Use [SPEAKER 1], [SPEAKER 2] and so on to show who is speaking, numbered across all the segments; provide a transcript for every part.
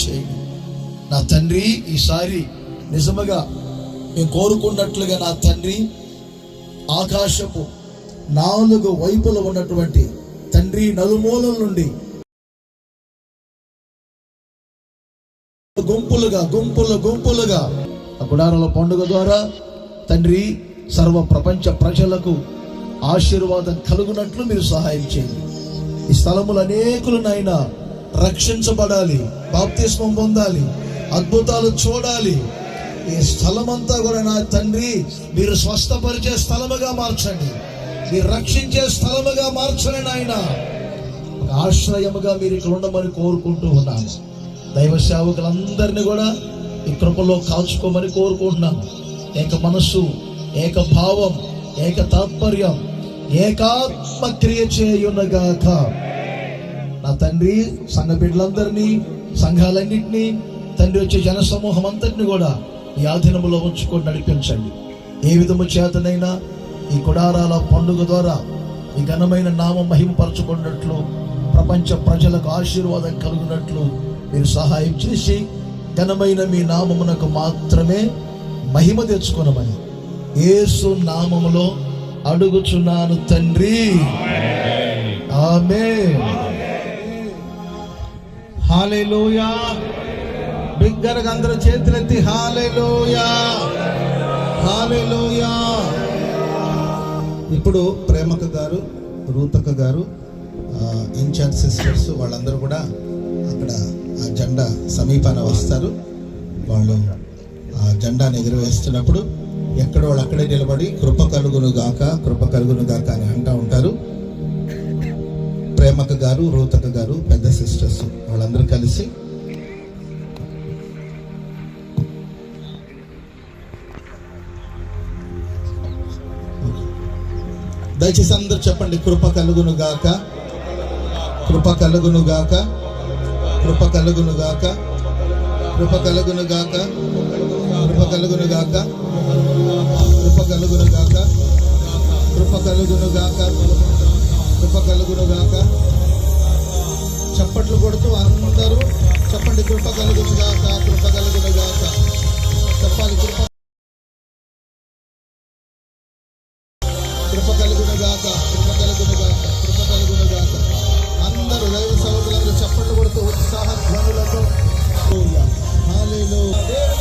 [SPEAKER 1] చేయండి నా తండ్రి ఈసారి నిజముగా మేము కోరుకున్నట్లుగా నా తండ్రి ఆకాశపు నాలుగు వైపులు ఉన్నటువంటి తండ్రి నలుమూలల నుండి గుంపులుగా గుంపులు గుంపులుగా ఆ గుడారాల పండుగ ద్వారా తండ్రి సర్వ ప్రపంచ ప్రజలకు ఆశీర్వాదం కలుగునట్లు మీరు సహాయం చేయండి. ఈ స్థలములు అనేకులు నాయనా రక్షించబడాలి బాప్తిస్మం పొందాలి అద్భుతాలు చూడాలి. ఈ స్థలమంతా కూడా నా తండ్రి మీరు స్వస్థపరిచే స్థలముగా మార్చండి. మీరు రక్షించే స్థలముగా మార్చండి నాయన. ఆశ్రయముగా మీరు ఇక్కడ ఉండమని కోరుకుంటూ ఉన్నాను దైవ సేవకులందరినీ కూడా ఈ కృపలో కాల్చుకోమని కోరుకుంటున్నాను ఏక మనస్సు ఏక భావం ఏక తాత్పర్యం ఏకాత్మ క్రియ చేయునగాక. నా తండ్రి సంఘ బిడ్డలందరినీ సంఘాలన్నింటినీ తండ్రి వచ్చే జన సమూహం అంతటిని కూడా ఈ ఆధీనంలో ఉంచుకొని నడిపించండి. ఏ విధము చేతనైనా ఈ కుడారాల పండుగ ద్వారా ఈ ఘనమైన నామ మహిమపరచుకున్నట్లు ప్రపంచ ప్రజలకు ఆశీర్వాదం కలుగునట్లు మీరు సహాయం చేసి ఘనమైన మీ నామమునకు మాత్రమే మహిమ తెచ్చుకొనమని ఏసు నామములో అడుగుచున్నాను తండ్రి. ఆమె
[SPEAKER 2] హాలేలోయా. బిగ్గరగా అందరూ చేతులెత్తి హాలేలోయా. హాలేలోయా. ఇప్పుడు ప్రేమక గారు రూతక గారు ఇన్ఛార్జ్ సిస్టర్స్ వాళ్ళందరూ కూడా అక్కడ ఆ జెండా సమీపాన వస్తారు. వాళ్ళు ఆ జెండాను ఎగురవేస్తున్నప్పుడు ఎక్కడ వాళ్ళు అక్కడే నిలబడి కృప కలుగును గాక కృప కలుగును గాక అని అంటూ ఉంటారు. ప్రేమక గారు రోతక గారు పెద్ద సిస్టర్స్ వాళ్ళందరూ కలిసి దయచేసి అందరూ చెప్పండి కృప కలుగును గాక. కృప కలుగును గాక. కృప కలుగును గాక. కృప కలుగును గాక. కృప కలుగును గాక. కృప కలుగును గాక. కృప కలుగును గాక. కృప కలుగునుగాక చప్పట్లు కొడుతూ అనుకుంటారు చెప్పండి కృప కలుగునుగాక కృప కలుగునుగాక చెప్పాలి కృప కృప కలుగునుగాక కృప కలుగునుగాక కృప కలుగునుగాక అందరూ దైవ సహోదరులందరూ చప్పట్లు కొడుతూ ఉత్సాహ ధ్వనులతో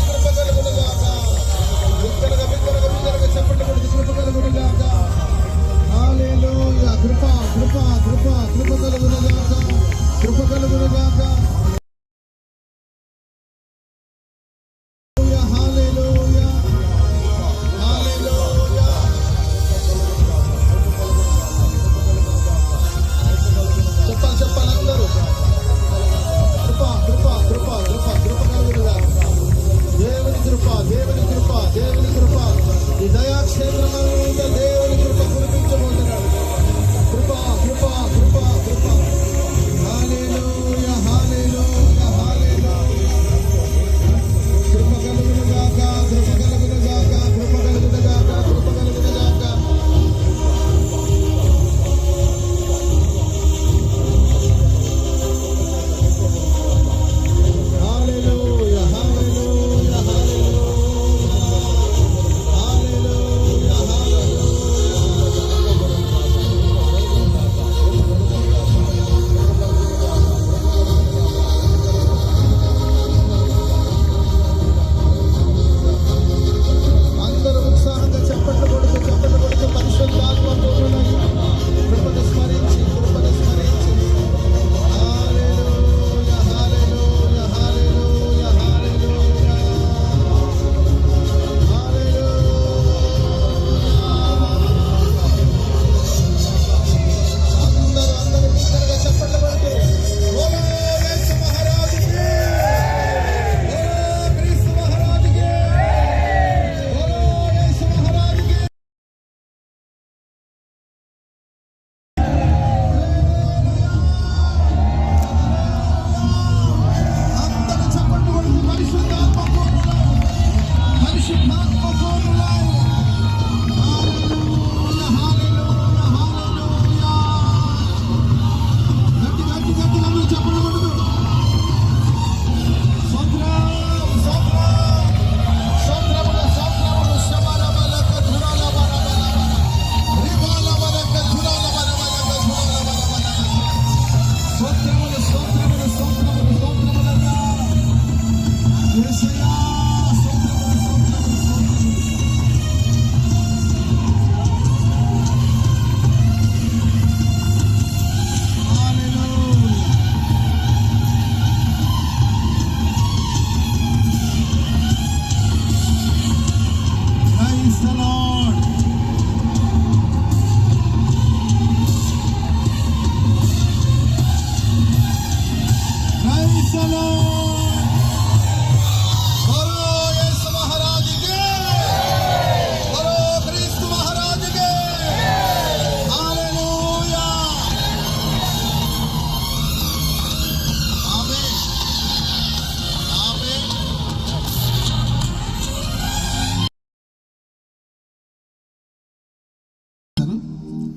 [SPEAKER 2] కృప కలుగునుగాక విత్తనగా విత్తనగా విత్తనగా చప్పట్లు కొడుతూ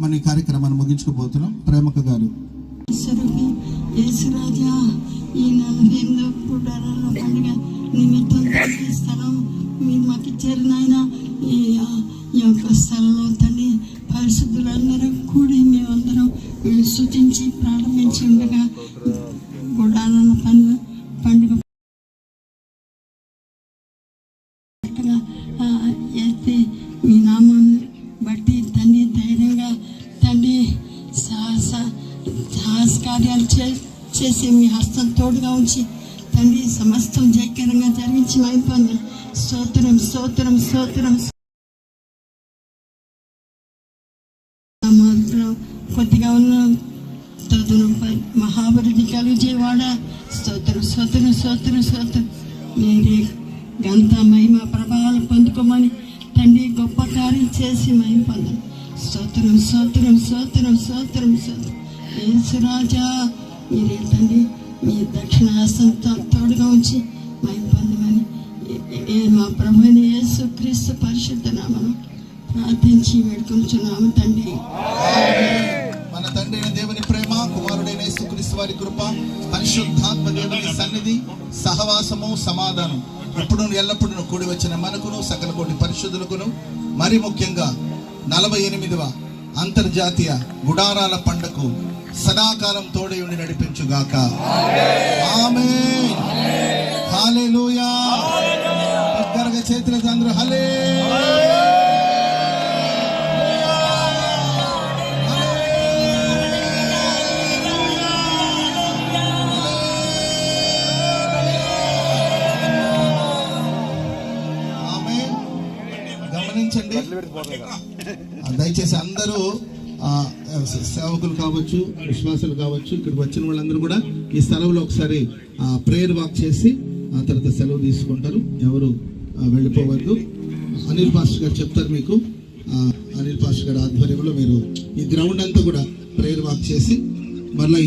[SPEAKER 2] మన ఈ కార్యక్రమాన్ని ముగించుకోబోతున్నాం ప్రేమక గారు.
[SPEAKER 3] స్వరూపి యేసురాజా ఈ నలభై ఎనిమిదో పుట్టారాల పండుగ నిమిత్తం స్థలం మీరు మాకు ఇచ్చారు నాయన. ఈ ఈ యొక్క స్థలంలో తండ్రి పరిశుద్ధులందరూ కూడి మేమందరం శుతించి ప్రారంభించి ఉండగా కార్యాలు చే చేసి మీ హస్తం తోడుగా ఉంచి తండ్రి సమస్తం జయకరంగా జరిగించి అయిపోయింది స్తోత్రం స్తోత్రం స్తోత్రం. మాత్రం కొద్దిగా ఉన్న స్తోత్రం ప- మహాభివృద్ధి కలుగుజేవాడ స్తోత్రం స్తోత్రం స్తోత్రం స్తోత్రం. మీరే గంత మహిమ ప్రభావాలు పొందుకోమని తండ్రి గొప్ప కార్యం చేసి మహిమ పొందండి స్తోత్రం స్తోత్రం స్తోత్రం స్తోత్రం స్తోత్రం. ఏసు రాజా మీరేంటండి మీ దక్షిణ హస్తంతో తోడుగా ఉంచి మా ఇబ్బందిమని ఏ- మా ప్రభుని యేసు క్రీస్తు పరిశుద్ధ నామను ప్రార్థించి వేడుకొంచున్నాము తండ్రి.
[SPEAKER 2] మన తండ్రి అయిన దేవుని ప్రేమ కుమారుడైన యేసుక్రీస్తు వారి కృప పరిశుద్ధాత్మ దేవుని సన్నిధి సహవాసము సమాధానం ఎప్పుడు ఎల్లప్పుడూ కూడి వచ్చిన మనకును సకల కోటి పరిశుద్ధులకును మరి ముఖ్యంగా నలభై ఎనిమిదవ అంతర్జాతీయ గుడారాల పండకు సదాకాలం తోడై ఉండి నడిపించుగాక. ఆమె దగ్గరగా చేతులతో అందరూ హలే గమనించండి. దయచేసి అందరూ సేవకులు కావచ్చు విశ్వాసులు కావచ్చు ఇక్కడికి వచ్చిన వాళ్ళందరూ కూడా ఈ స్థలంలో ఒకసారి ప్రేయర్ వాక్ చేసి ఆ తర్వాత సెలవు తీసుకుంటారు. ఎవరు వెళ్ళిపోవద్దు. అనిల్ పాస్టర్ గారు చెప్తారు మీకు. ఆ, అనిల్ పాస్టర్ గారి ఆధ్వర్యంలో మీరు ఈ గ్రౌండ్ అంతా కూడా ప్రేయర్ వాక్ చేసి మళ్ళీ